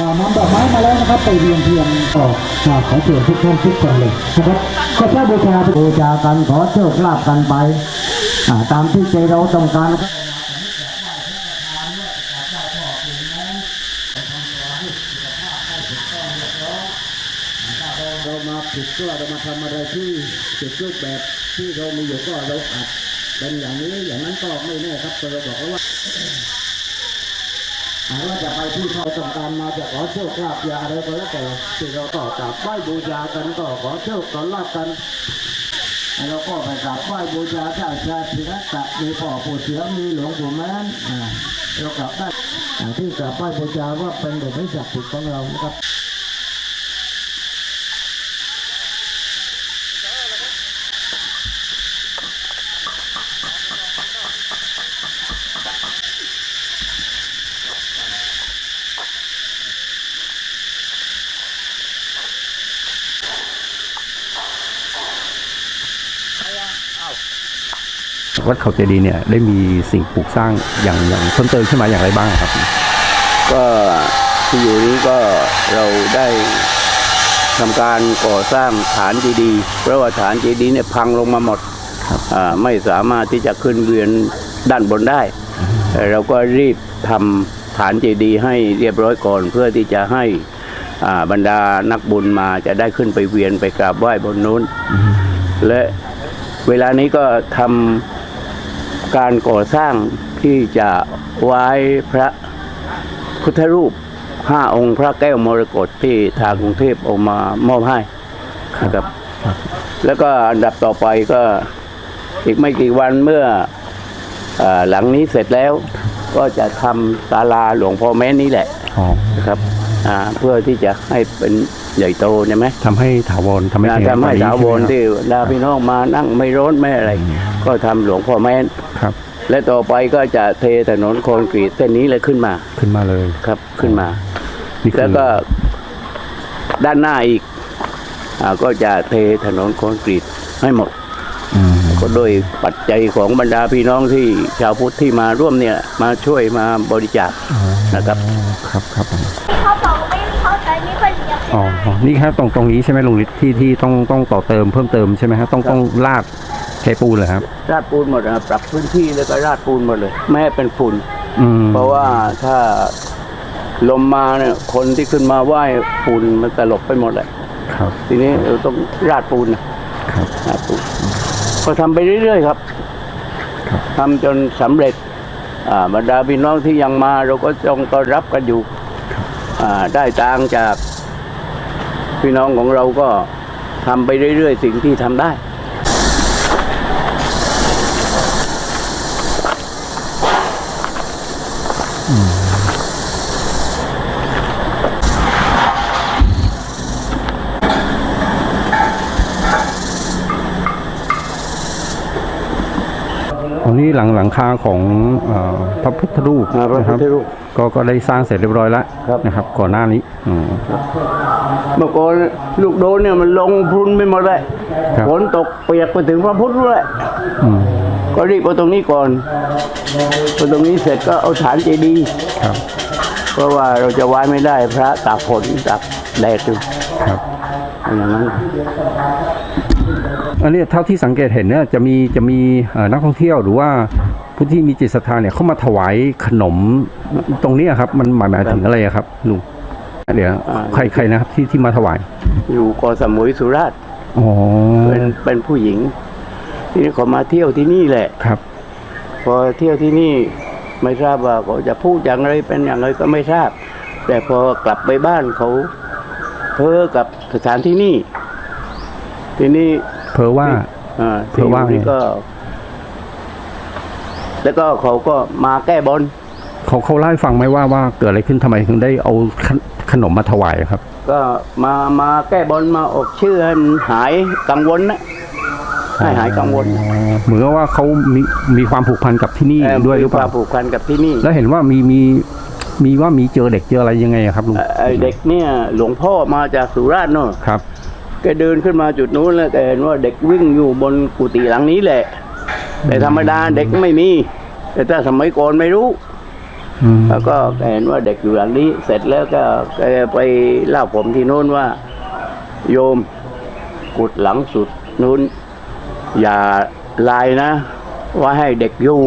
นำดอกไม้มาแล้วนะครับไปเรียงเทียนต่ออ่าขอเชิญทุกท่านทุกคนเลยนะครับก็แค่บูชาบูชากันขอโชคลาภกันไปตามที่ใจเราต้องการนะครับเรามาผิดก็เรามาทำอะไรที่ผิดรูปแบบที่เรามีอยู่ก็เราอัดเป็นอย่างนี้อย่างนั้นก็ไม่แน่ครับแต่เราบอกแล้วว่า หากว่าจะไปที่เขาต้องการมาจะขอโชคลาภยาอะไรก็แล้วแต่ที่เราต่อกราบไหว้บูชากันก็ขอโชคขอลาภกันเราก็ไปกราบไหว้บูชาเจ้าชาติรัตะมีพ่อปู่เสือมีหลวงปู่แม้นเรากลับได้ที่กราบไหว้บูชาว่าเป็นบุญไม่ศักดิ์สิทธิ์ของเรานะครับ วัดเขาเจดีย์เนี่ยได้มีสิ่งปลูกสร้างอย่างอย่างเพิ่มเติมขึ้นมาอย่างไรบ้างครับก็ที่อยู่นี้ก็เราได้ทำการก่อสร้างฐานเจดีย์เพราะว่าฐานเจดีย์เนี่ยพังลงมาหมดอ่าไม่สามารถที่จะขึ้นเวียนด้านบนได้แต่เราก็รีบทำฐานเจดีย์ให้เรียบร้อยก่อน เพื่อที่จะให้อ่าบรรดานักบุญมาจะได้ขึ้นไปเวียนไปกราบไหว้บนนู้น และเวลานี้ก็ทำ การก่อสร้างที่จะไว้พระพุทธรูปห้าองค์พระแก้วมรกตที่ทางกรุงเทพเอามามอบให้นะครับ แล้วก็อันดับต่อไปก็อีกไม่กี่วันเมื่อเออหลังนี้เสร็จแล้ว ก็จะทำศาลาหลวงพ่อแม่นี้แหละอ๋อนะครับอ่าเพื่อที่จะให้เป็น ใหญ่โตใช่ไหมทำให้ถาวรทำให้นะแข็งแรงทำให้กนี้ถาวรใช่ไหมที่ดาพี่น้องมานั่งไม่ร้อนไม่อะไร ก็ทำหลวงพ่อแม่นครับ และต่อไปก็จะเทถนนคอนกรีตเส้นนี้เลยขึ้นมา ขึ้นมาเลยครับขึ้นมานี่คือแล้วก็ด้านหน้าอีกอาก็จะเทถนนคอนกรีตให้หมดอืมก็โดยปัจจัยของบรรดาพี่น้องที่ชาวพุทธที่มาร่วมเนี่ยมาช่วยมาบริจาคนะครับอ๋อครับครับผมเขาบอกไม่เข้าใจไม่ค่อยเรียน อ๋ออ๋อนี่ครับตรงตรงนี้ใช่ไหมลุงฤทธิ์ที่ที่ต้องต้องต่อเติมเพิ่มเติมใช่ไหมครับต้องต้องลาดเทปูนเหรอครับ ราดปูนหมดนะปรับพื้นที่แล้วก็ราดปูนหมดเลย ไม่ให้เป็นฝุ่นอืมเพราะว่าถ้าลมมาเนี่ยคนที่ขึ้นมาไหว้ฝุ่นมันตลบไปหมดเลยครับ ทีนี้เราต้องราดปูนนะครับ ราดปูนก็ทำไปเรื่อยๆครับครับทำจนสำเร็จอ่าบรรดาพี่น้องที่ยังมาเราก็จงต้อนรับกันอยู่อ่าได้ตังค์จาก พี่น้องของเราก็ทำไปเรื่อยๆ สิ่งที่ทำได้อืม นี้หลังหลังคาของเอ่อพระพุทธรูปอ่าพระนะคพุรัทบธรูปก็ก็ได้สร้างเสร็จเรียบร้อยแล้วครับนะครับ ก่อนหน้านี้อืมเมื่อก่อนลูกโดนเนี่ยมันลงพรุนไปหมดเลยครับฝนตกเปียกไปถึงพระพุทธเลยอืมก็รีบเอาตรงนี้ก่อนพอตรงนี้เสร็จก็เอาฐานเจดีย์ครับเพราะว่าเราจะไว้ไม่ได้พระตากฝนตากแดดอยู่ครับอย่างนั้น อันนี้เท่าที่สังเกตเห็นเนี่ยจะมีจะมีเอ่อนักท่องเที่ยวหรือว่าผู้ที่มีจิตศรัทธาเนี่ยเข้ามาถวายขนมตรงเนี้ยครับ มันหมายหมายถึงอะไรอะครับลุงเดี๋ยวใครใครนะครับที่ที่มาถวาย อยู่เกาะสมุยสุราษฎร์อ๋อเป็นเป็นผู้หญิง ทีนี้เขามาเที่ยวที่นี่แหละครับ พอเที่ยวที่นี่ไม่ทราบว่าเขาจะพูดอย่างไรเป็นอย่างไรก็ไม่ทราบ แต่พอกลับไปบ้านเขาเพ้อกับสถานที่นี่ ทีนี้ เพราะว่าอ่าเพื่อว่าที่อยู่นี่ไงก็ แล้วก็เขาก็มาแก้บนเขาเขาเล่าให้ฟังไหมว่าว่าเกิดอะไรขึ้นทำไมถึงได้เอาขนขนมมาถวายอะครับ ก็มามาแก้บนมาออกชื่อให้หายกังวลนะให้หายกังวลอ๋อเหมือนกับว่าเขามีมีความผูกพันกับที่นี่เอ่อด้วยหรือเปมีคล่าวามผูกพันกับที่นี่ แล้วเห็นว่ามีมีมีว่ามีเจอเด็กเจออะไรยังไงอะครับลุงเอ่อไอ้เด็กเนี่ย หลวงพ่อมาจากสุราษฎร์เนอะครับ แกเดินขึ้นมาจุดนู้นแล้วแกเห็นว่าเด็กวิ่งอยู่บนกุฏิหลังนี้แหละ แต่ธรรมดาเด็กไม่มี แต่ถ้าสมัยก่อนไม่รู้อืมแล้วก็เห็นว่าเด็กอยู่หลังนี้ เสร็จแล้วก็แกไปเล่าผมที่โน้นว่า โยมกุดหลังสุดนู้น อย่าลายนะ ว่าให้เด็กอยู่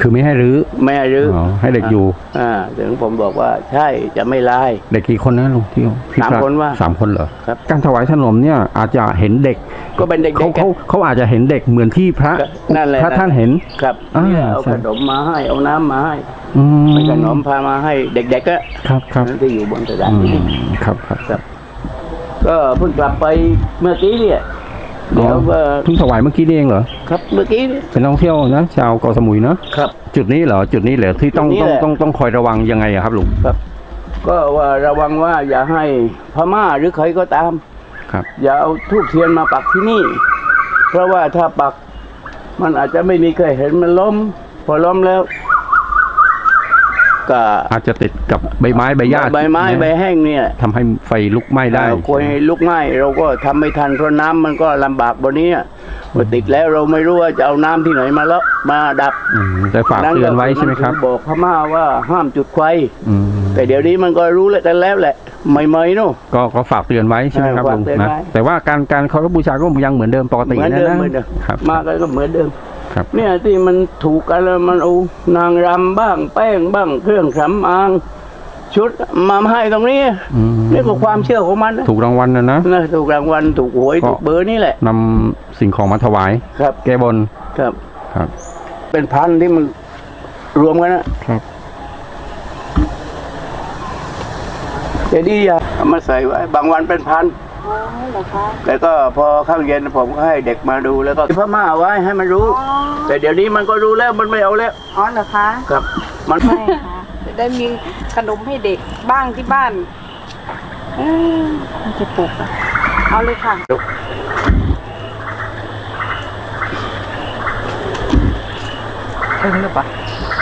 คือไม่ให้รื้อไม่ให้รื้ออ๋อให้เด็กอยู่ อ่าถึงผมบอกว่าใช่จะไม่ลายเด็กกี่คนนะลุงที่ที่สามพระคนว่าสามคนเหรอครับการถวายขนมเนี่ยอาจจะเห็นเด็ก ก็เป็นเด็กๆเขากันเขาเขาอาจจะเห็นเด็กเหมือนที่พระก็นั่นแหละพระท่านเห็นครับอ่าเนี่ยเอาใช่ขนมมาให้เอาน้ำมาให้อืมเป็นขนมพามาให้เด็กๆก็ครับครับนั่นที่อยู่บนสถานอืมที่ครับครับ ก็เพิ่งกลับไปเมื่อกี้เนี่ย เดี๋ยวก็เพิ่งถวายเมื่อกี้นี่เองเหรอครับเมื่อกี้เนี่ยเป็นนักท่องเที่ยวนะชาวเกาะสมุยเนาะครับ จุดนี้เหรอจุดนี้เหรอที่ต้องจุดนี้ต้องแหละต้องต้องคอยระวังยังไงอะครับลุงครับ ก็ว่าระวังว่าอย่าให้พม่าหรือใครก็ตามครับ อย่าเอาทูบเทียนมาปักที่นี่ เพราะว่าถ้าปัก มันอาจจะไม่มีใครเห็นมันล้ม พอล้มแล้ว ก็อาจจะติดกับใบไม้ใบหญ้าใบไม้นะใบแห้งเนี่ยทำให้ไฟลุกไหม้ได้เอ่อควยลุกไหม้เราก็ทำไม่ทันเพราะน้ำมันก็ลำบากบนนี้อะเมื่อติดแล้วเราไม่รู้ว่าจะเอาน้ำที่ไหนมาแล้วมาดับอืมแต่ฝากเตือนไว้ใช่ไหมครับนบอกพม่าว่าห้ามจุดไฟ อืมแต่เดี๋ยวนี้มันก็รู้แล้วกันแล้วแหละใหม่ๆเนาะก็ก็ฝากเตือนไว้ใช่ไหมครับฝากลุงเตือนนะไว้แต่ว่าการการเคารพบูชาก็ยังเหมือนเดิมปกติเหมือนนะเดิมนะเหมือนเดิม ครับ มากันก็เหมือนเดิมครับ เนี่ยที่มันถูกกันแล้วมันเอานางรำบ้างแป้งบ้างเครื่องสำอาง ชุดมาให้ตรงนี้อืมนี่ก็ความเชื่อของมันนะถูกรางวัลนะนะนะถูกรางวัลถูกหวยก็ถูกเบอร์นี่แหละนำสิ่งของมาถวายครับ แก้บนครับครับ เป็นพันที่มันรวมกันนะครับเดี๋ยวนี้อย่าเอามาใส่ไว้บางวันเป็นพัน อ๋อเหรอคะแล้วก็พอข้างเย็นผมก็ให้เด็กมาดูแล้วก็พม่าไว้ให้มันรู้ อ๋อแต่เดี๋ยวนี้มันก็รู้แล้วมันไม่เอาแล้วอ๋อเหรอคะ ครับ มันไม่ค่ะจะได้มีขนมให้เด็กบ้างที่บ้านเอ้ยมันจะปลูกอะเอาเลยค่ะ ถึงหรือเปล่า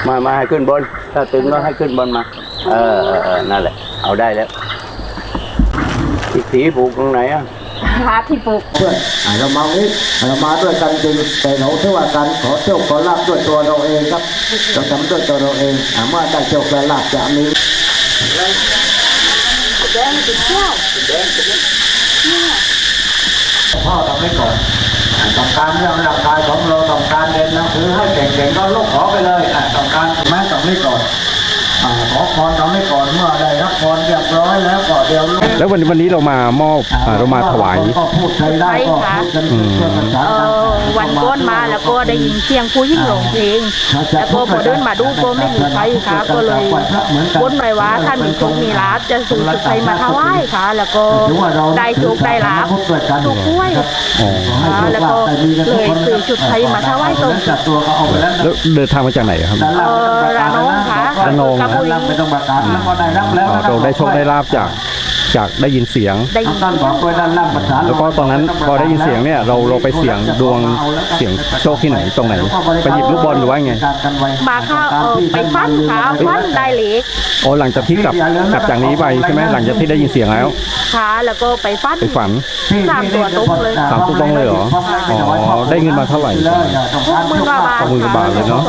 มามาให้ขึ้นบน ถ้าตึงก็ให้ขึ้นบนมา เออเออเออนั่นแหละ เอาได้แล้ว อีกสีผูกตรงไหนอะหาที่ปลูกเพื่อนอะเรามาวิเรามาด้วยกันจริงแต่เราเชื่อว่าการขอโชคขอลาบด้วยตัวเราเองครับเราทำด้วยตัวเราเองถามว่าได้โชคได้ลาบจะมีแดงติดเที่ยวพ่อทำให้ก่อนอะต้องการเรื่องร่างกายของเราต้องการเรียนหนังสือให้เก่งๆก็ลูกขอไปเลยอะต้องการแม่ต้องให้ก่อนอ่า ขอพรทำให้ก่อนเมื่อได้รับพรเรียบร้อยแล้วก็เดี๋ยวลูกแล้ววันวันนี้เรามามอบอ่าเรามาถวายก็พูดไทยได้ก็พูดกันเพื่อภาษาเออวันก้นมาแล้วก็ได้ยินเสียงผู้ยิ่งหลงเพลงแล้วก็พอเดินมาดูก็ไม่มีไฟค่ะก็เลยก้นไปว่าถ้ามีโชคมีลาบจะซื้อชุดไทยมาถวายค่ะ แล้วก็ได้โชคได้ลาบถูกกล้วยอ๋ออ่าแล้วก็เลยซื้อชุดไทยมาถวายตรงจัดตัวก็เอาไปแล้วแล้วเดินทางมาจากไหนครับด้านล่างเออระนองค่ะระนองกระบุรีไม่ต้องประกาศแล้วก็ได้รับแล้วอ๋อเราได้โชคได้ลาบจาก จากได้ยินเสียง ได้ยินท่านบอกไว้ด้านล่างประสานแล้วก็ตอนนั้นพอได้ยินเสียงเนี่ยเราเราไปเสียงดวงเสียงโชคที่ไหนตรงไหนไปหยิบลูกบอลหรือว่าไงมาเข้าเออไปฟันขาฟันได้เหล็กอ๋อหลังจากที่กลับกลับจากนี้ไปใช่ไหมหลังจากที่ได้ยินเสียงแล้วขาแล้วก็ไปฟันไปฝันสามตัวตรงเลยสามตัวตรงเลยเหรออ๋อได้เงินมาเท่าไหร่หกหมื่นกว่าบาทหกหมื่นกว่าบาทเลยเนอะ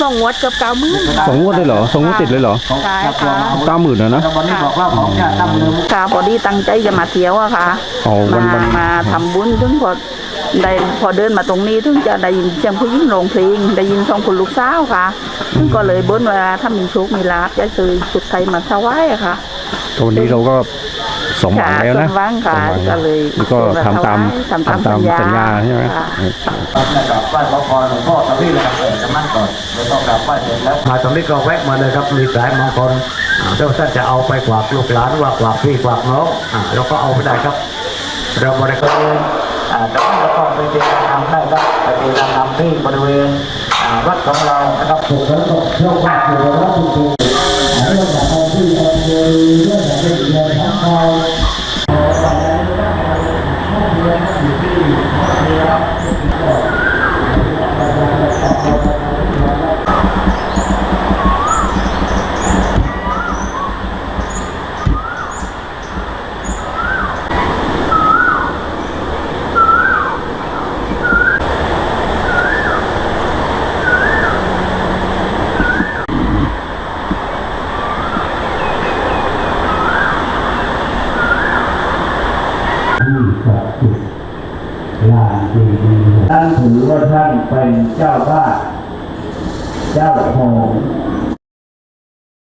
สองงวดเกือบเก้าหมื่นสองงวดเลยเหรอสองงวดติดเลยเหรอใช่ค่ะเก้าหมื่นนะนะวันนี้บอกว่าของจะตั้งมือค่ะพอดีตั้งใจจะมาเที่ยวอะค่ะอ๋อวันมาวัน มาทำบุญถึงพอได้พอเดินมาตรงนี้ถึงจะได้ยินเสียงผู้หญิงร้องเพลงได้ยินสองคนลูกสาวค่ะซึ่งก็เลยบนว่าถ้ามีโชคมีลาบจะซื้อชุดไทยมาถวายอะค่ะก็วันนี้เราก็สมหวังแล้วนะสมหวังค่ะสมหวังก็เลยแล้วก็ทำตามทำตามทำตามสัสัญญญาญาใช่ไหมค่ะนะครับไหว้ขอพรหลวงพ่อตอนนี้เลยครับเออจะมั่นก่อนแล้วต้องกราบไหว้เสร็จแล้วมาตรงนี้ก็แวะมาเลยครับมีสายมงคล อ่าเดี๋ยวท่านจะเอาไปกวากลูกหลานว่ากวากพี่กวากน้องเราก็เอาไปได้ครับ เราบริการอ่าแต่ว่าเราต้องไปเรียนนำได้ครับไปเรียนนำที่บริเวณวัดของเรานะครับถูกแล้วก็เชื่อววัดอยู่แล้วจริงๆเรื่องของที่เราเรื่องของที่เราทำ เป็นเจ้าบ้านเจ้าของ